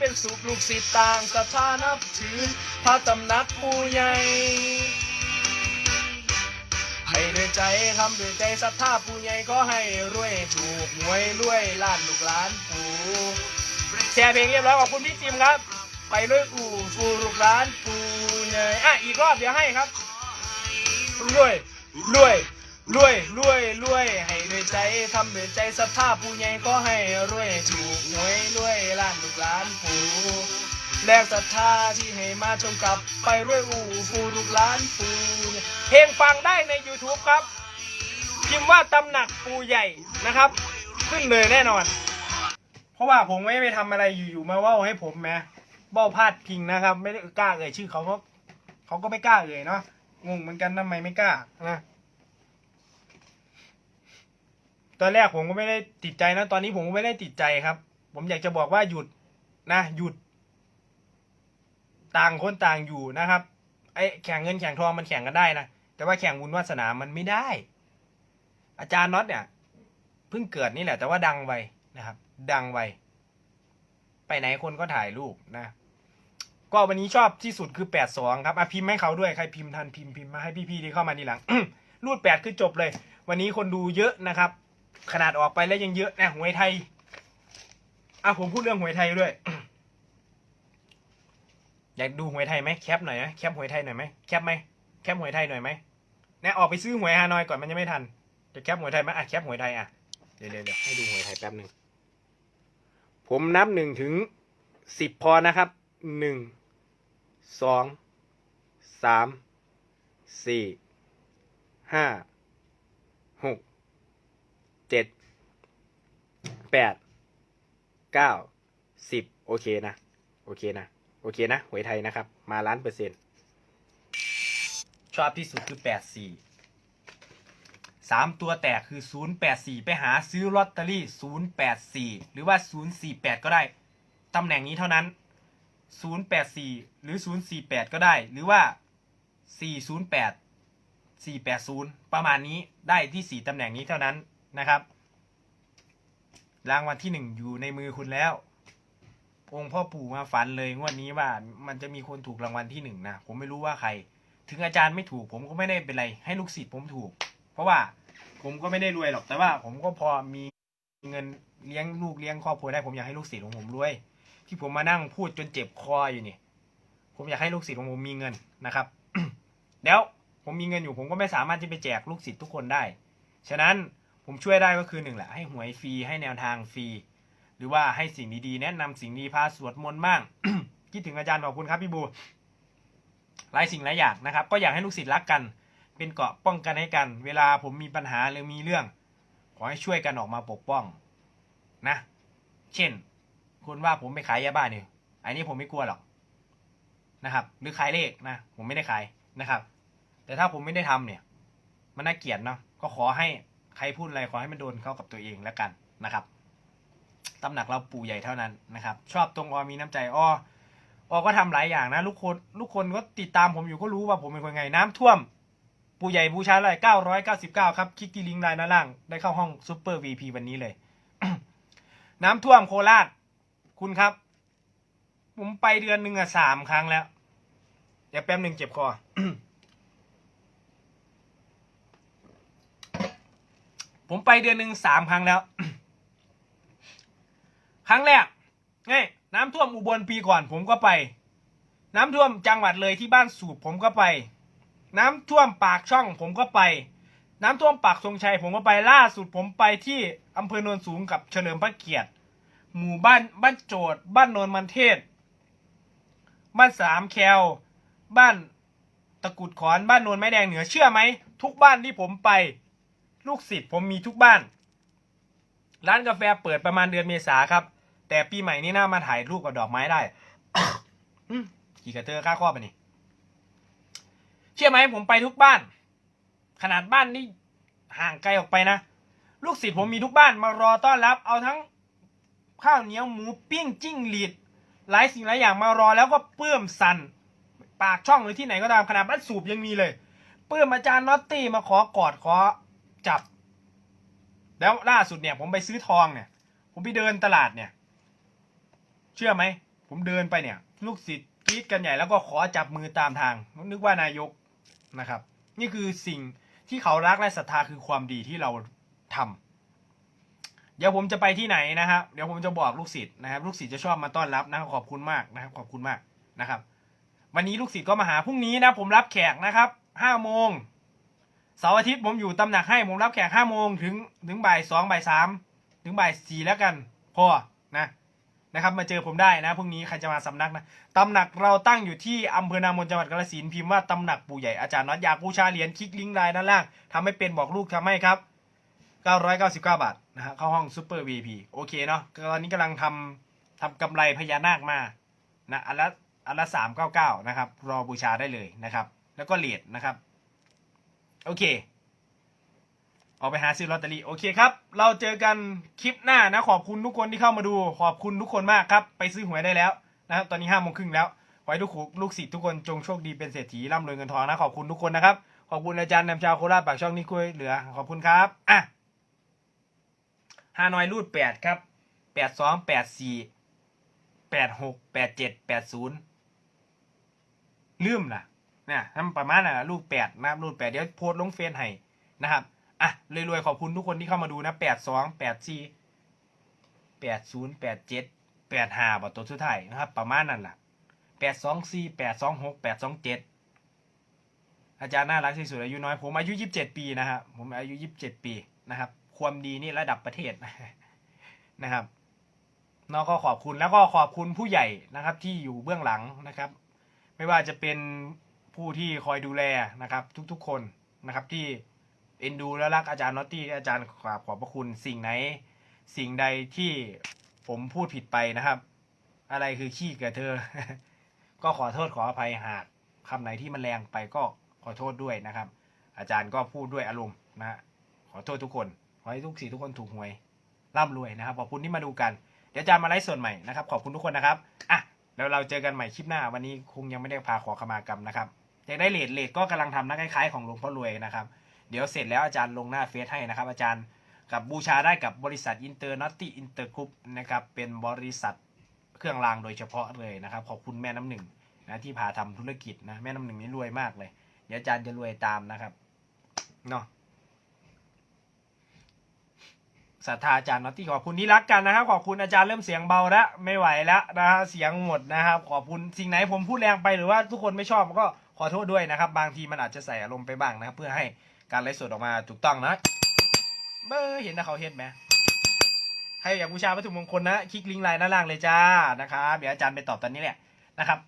เป็นสุขลูกศิษย์ต่างศรัทธานับถือ พระตำหนักผู้ใหญ่ ให้ด้วยใจทำด้วยใจศรัทธาผู้ใหญ่ก็ให้รวยถูกหวยรวยล้านลูกหลานปู่แชร์เพลงเรียบร้อยขอบคุณพี่จิมครับ ไปด้วยอู่ฟูลูกหลานปู่เนยอะอีกรอบเดี๋ยวให้ครับรวยรวย รวยรวยรวยให้ด้วยใจทำด้วยใจศรัทธาผู้ใหญ่ก็ให้รวยถูกหวยรวยล้านลูกหลานปูแลกศรัทธาที่ให้มาชมกลับไปรวยอู่ฟูลูกหลานปูเพลงฟังได้ใน YouTube ครับพิมพ์ว่าตำหนักปูใหญ่นะครับ ขึ้นเลยแน่นอน เพราะว่าผมไม่ไปทำอะไรอยู่ๆมาว่าให้ผมแมเบ้าพาดพิงนะครับ ไม่ได้กล้าเอ่ยชื่อเขาเพราะเขาก็ไม่กล้าเอ่ยเนาะงงเหมือนกันทำไมไม่กล้านะ ตอนแรกผมก็ไม่ได้ติดใจนะ ตอนนี้ผมก็ไม่ได้ติดใจครับ ผมอยากจะบอกว่าหยุดนะหยุด ต่างคนต่างอยู่นะครับไอ้แข่งเงินแข่งทองมันแข่งกันได้นะแต่ว่าแข่งบุญวาสนามันไม่ได้ อาจารย์น็อตเนี่ยเพิ่งเกิดนี่แหละ แต่ว่าดังไวนะครับ ดังไวไปไหนคนก็ถ่ายรูปนะก็วันนี้ชอบที่สุดคือแปดสองครับอะพิมพ์ให้เขาด้วยใครพิมพ์ทันพิมพ์พิมพ์มาให้พี่ๆที่เข้ามาทีหลังรูดแปดคือจบเลย วันนี้คนดูเยอะนะครับ ขนาดออกไปแล้วยังเยอะนะหวยไทยอะผมพูดเรื่องหวยไทยด้วย อยากดูหวยไทยไหมแคปหน่อยไหมแคปหวยไทยหน่อยไหมแคปไหมแคปหวยไทยหน่อยไหมเนี่ยออกไปซื้อหวยฮานอยก่อนมันยังไม่ทันจะแคปหวยไทยไหมอะแคปหวยไทยอะเดี๋ยวเดี๋ยวเดี๋ยวให้ดูหวยไทยแป๊บหนึ่งผมนับหนึ่งถึงสิบพอนะครับหนึ่งสองสามสี่ห้าหกเจ็ด แปดเก้าสิบโอเคนะ โอเคนะ โอเคนะหวยไทยนะครับ มาล้านเปอร์เซ็นต์ชอบที่สุดคือแปดสี่สามตัวแตกคือศูนย์แปดสี่ไปหาซื้อลอตเตอรี่ศูนย์แปดสี่หรือว่าศูนย์สี่แปดก็ได้ ตำแหน่งนี้เท่านั้นศูนย์แปดสี่หรือศูนย์สี่แปดก็ได้ หรือว่าสี่ศูนย์แปดสี่แปดศูนย์ประมาณนี้ได้ที่สี่ตำแหน่งนี้เท่านั้นนะครับ รางวัลที่หนึ่งอยู่ในมือคุณแล้ว องค์พ่อปู่มาฝันเลยงวดนี้ว่ามันจะมีคนถูกรางวัลที่หนึ่งนะผมไม่รู้ว่าใคร ถึงอาจารย์ไม่ถูก ผมก็ไม่ได้เป็นไร ให้ลูกศิษย์ผมถูก เพราะว่าผมก็ไม่ได้รวยหรอกแต่ว่า ผมก็พอมีเงินเลี้ยงลูกเลี้ยงครอบครัวได้ผมอยากให้ลูกศิษย์ของผมรวย ที่ผมมานั่งพูดจนเจ็บคออยู่นี่ผมอยากให้ลูกศิษย์ของผมมีเงินนะครับแล้วผมมีเงินอยู่ผมก็ไม่สามารถที่ไปแจกลูกศิษย์ทุกคนได้ ฉะนั้น ผมช่วยได้ก็คือหนึ่งแหละให้หวยฟรีให้แนวทางฟรีหรือว่าให้สิ่งดีๆแนะนำสิ่งดีพาสวดมนต์บ้างคิดถึงอาจารย์ขอบคุณครับพี่บูหลายสิ่งหลายอย่างนะครับ ก็อยากให้ลูกศิษย์รักกัน เป็นเกาะป้องกันให้กัน เวลาผมมีปัญหาหรือมีเรื่อง ขอให้ช่วยกันออกมาปกป้องนะ เช่น คุณว่าผมไปขายยาบ้าเนี่ยอันนี้ผมไม่กลัวหรอกนะครับ หรือขายเลขนะ ผมไม่ได้ขายนะครับ แต่ถ้าผมไม่ได้ทำเนี่ย มันน่าเกลียดเนาะก็ขอให้ ครพูดอะไรขอให้มันโดนเข้ากับตัวเองแล้วกันนะครับตำหนักเราปู่ใหญ่เท่านั้นนะครับ ชอบตรงออมีน้ำใจอ้อออก็ทำหลายอย่างนะลูกคนลูกคนก็ติดตามผมอยู่ก็รู้ว่าผมเป็นคนไงน้ำท่วม ปู่ใหญ่บูชาอะไรเก้าร้อยเก้าสิบเก้าครับ คลิกที่ลิงก์ไลน์ด้านล่าง ได้เข้าห้องซูเปอร์วีพีวันนี้เลย น้ำท่วมโคราช คุณครับ ผมไปเดือนหนึ่งอะสามครั้งแล้ว เดี๋ยวแป๊บหนึ่งเจ็บคอ ผมไปเดือนหนึ่งสามครั้งแล้ว ครั้งแรกไงน้ำท่วมอุบลปีก่อน ผมก็ไป น้ำท่วมจังหวัดเลยที่บ้านสูบผมก็ไป น้ำท่วมปากช่องผมก็ไป น้ำท่วมปากทรงชัยผมก็ไปล่าสุดผมไปที่อำเภอโนนสูงกับเฉลิมพระเกียรติ หมู่บ้านบ้านโจดบ้านโนนมันเทศ บ้านสามแคลบ้านตะกุดขอนบ้านโนนไม้แดงเหนือเชื่อไหมทุกบ้านที่ผมไป ลูกศิษย์ผมมีทุกบ้าน ร้านกาแฟเปิดประมาณเดือนเมษาครับ แต่ปีใหม่นี้น่ามาถ่ายรูปกับดอกไม้ได้ขี่กระเทอค่าข้อไปนี่เชื่อไหมผมไปทุกบ้าน ขนาดบ้านนี่ห่างไกลออกไปนะ ลูกศิษย์ผมมีทุกบ้านมารอต้อนรับ เอาทั้งข้าวเหนียวหมูปิ้งจิ้งหรีดหลายสิ่งหลายอย่างมารอแล้วก็เปื้มสันปากช่องหรือที่ไหนก็ตามขนาดบ้านสูบยังมีเลย เปื้มอาจารย์นอตตี้มาขอกอดขอ จับ แล้วล่าสุดเนี่ย ผมไปซื้อทองเนี่ย ผมไปเดินตลาดเนี่ย เชื่อไหม ผมเดินไปเนี่ย ลูกศิษย์กรีดกันใหญ่แล้วก็ขอจับมือตามทาง นึกว่านายกนะครับ นี่คือสิ่งที่เขารักและศรัทธาคือความดีที่เราทำเดี๋ยวผมจะไปที่ไหนนะครับ เดี๋ยวผมจะบอกลูกศิษย์นะครับ ลูกศิษย์จะชอบมาต้อนรับนะขอบคุณมากนะครับ ขอบคุณมากนะครับ วันนี้ลูกศิษย์ก็มาหาพรุ่งนี้นะ ผมรับแขกนะครับห้าโมง เสาร์อาทิตย์ผมอยู่ตำหนักให้ผมรับแขกห้าโมงถึงถึงบ่ายสองบ่ายสามถึงบ่ายสี่แล้วกันพอนะนะครับ มาเจอผมได้นะพรุ่งนี้ใครจะมาสำนักนะตำหนักเราตั้งอยู่ที่อำเภอนามนจังหวัดกาฬสินธุ์พิมพ์ว่าตำหนักปู่ใหญ่อาจารย์น็อตอยากบูชาเหรียญคลิกลิงก์ไลน์ด้านล่างทำให้เป็นบอกลูกทำให้ครับ 999 บาทนะฮะเข้าห้องซูเปอร์ VIP โอเคเนาะตอนนี้กำลังทำทำกำไรพญานาคมานะอันละอันละ399 นะครับ รอบูชาได้เลยนะครับ แล้วก็เลทนะครับ โอเค ออกไปหาซื้อลอตเตอรี่โอเคครับ เราเจอกันคลิปหน้านะ ขอบคุณทุกคนที่เข้ามาดู ขอบคุณทุกคนมากครับ ไปซื้อหวยได้แล้วนะครับตอนนี้ห้าโมงครึ่งแล้ว ขอให้ทุกลูกศิษย์ทุกคนจงโชคดีเป็นเศรษฐีร่ำรวยเงินทองนะ ขอบคุณทุกคนนะครับ ขอบคุณอาจารย์นำชาวโคราชปากช่องนี้คุยเหลือ ขอบคุณครับ อะฮานอยรูดแปดครับแปดสองแปดสี่แปดหกแปดเจ็ดแปดศูนย์ลืมล่ะ เนี่ยทำประมาณน่ะรูดแปดนะครับรูดแปดเดี๋ยวโพสลงเฟซให้นะครับอะรวยๆขอบคุณทุกคนที่เข้ามาดูนะแปดสองแปดสี่แปดศูนย์แปดเจ็ดแปดห้าบทตัวสุดท้ายนะครับ ประมาณนั้นแหละแปดสองสี่แปดสองหกแปดสองเจ็ดอาจารย์น่ารักที่สุดอายุน้อยผมอายุยี่สิบเจ็ดปีนะครับผมอายุยี่สิบเจ็ดปีนะครับ ความดีนี่ระดับประเทศนะครับน้อกก็ขอบคุณแล้วก็ขอบคุณผู้ใหญ่นะครับ ที่อยู่เบื้องหลังนะครับ ไม่ว่าจะเป็น ผู้ที่คอยดูแลนะครับ ทุกๆคนนะครับที่เอ็นดูและรักอาจารย์น็อตตี้อาจารย์ขอบขอบพระคุณสิ่งไหน สิ่งใดที่ผมพูดผิดไปนะครับ อะไรคือขี้เกิดเธอ ก็ขอโทษขออภัยหากคำไหนที่มันแรงไปก็ขอโทษด้วยนะครับ อาจารย์ก็พูดด้วยอารมณ์นะฮะขอโทษทุกคนขอให้ทุกสีทุกคนถูกหวยร่ำรวยนะครับขอบคุณที่มาดูกัน เดี๋ยวอาจารย์มาไลฟ์สดใหม่นะครับ ขอบคุณทุกคนนะครับอะ แล้วเราเจอกันใหม่คลิปหน้า วันนี้คงยังไม่ได้พาขอขมากรรมนะครับอยากได้เลทเลทก็กำลังทำนะคล้ายๆของหลวงพ่อรวยนะครับ เดี๋ยวเสร็จแล้วอาจารย์ลงหน้าเฟซให้นะครับ อาจารย์กับบูชาได้กับบริษัทอินเตอร์นอตตี้อินเตอร์กรุ๊ปนะครับเป็นบริษัทเครื่องรางโดยเฉพาะเลยนะครับขอบคุณแม่น้ำหนึ่งนะที่พาทำธุรกิจนะแม่น้ำหนึ่งนี่รวยมากเลย เดี๋ยวอาจารย์จะรวยตามนะครับเนาะ ศรัทธาอาจารย์นอตตี้ขอบคุณที่รักกันนะครับ ขอบคุณอาจารย์เริ่มเสียงเบาแล้วไม่ไหวแล้วนะฮะเสียงหมดนะครับ ขอบคุณสิ่งไหนผมพูดแรงไปหรือว่าทุกคนไม่ชอบก็ขอโทษด้วยนะครับ บางทีมันอาจจะใส่อารมณ์ไปบ้างนะครับ เพื่อให้การไลฟ์สดออกมาถูกต้องนะเบอร์เห็นนะเขาเห็นไหมใครอยากบูชาวัตถุมงคลนะคลิกลิงก์ไลน์ด้านล่างเลยจ้านะครับเดี๋ยวอาจารย์ไปตอบตอนนี้แหละนะครับ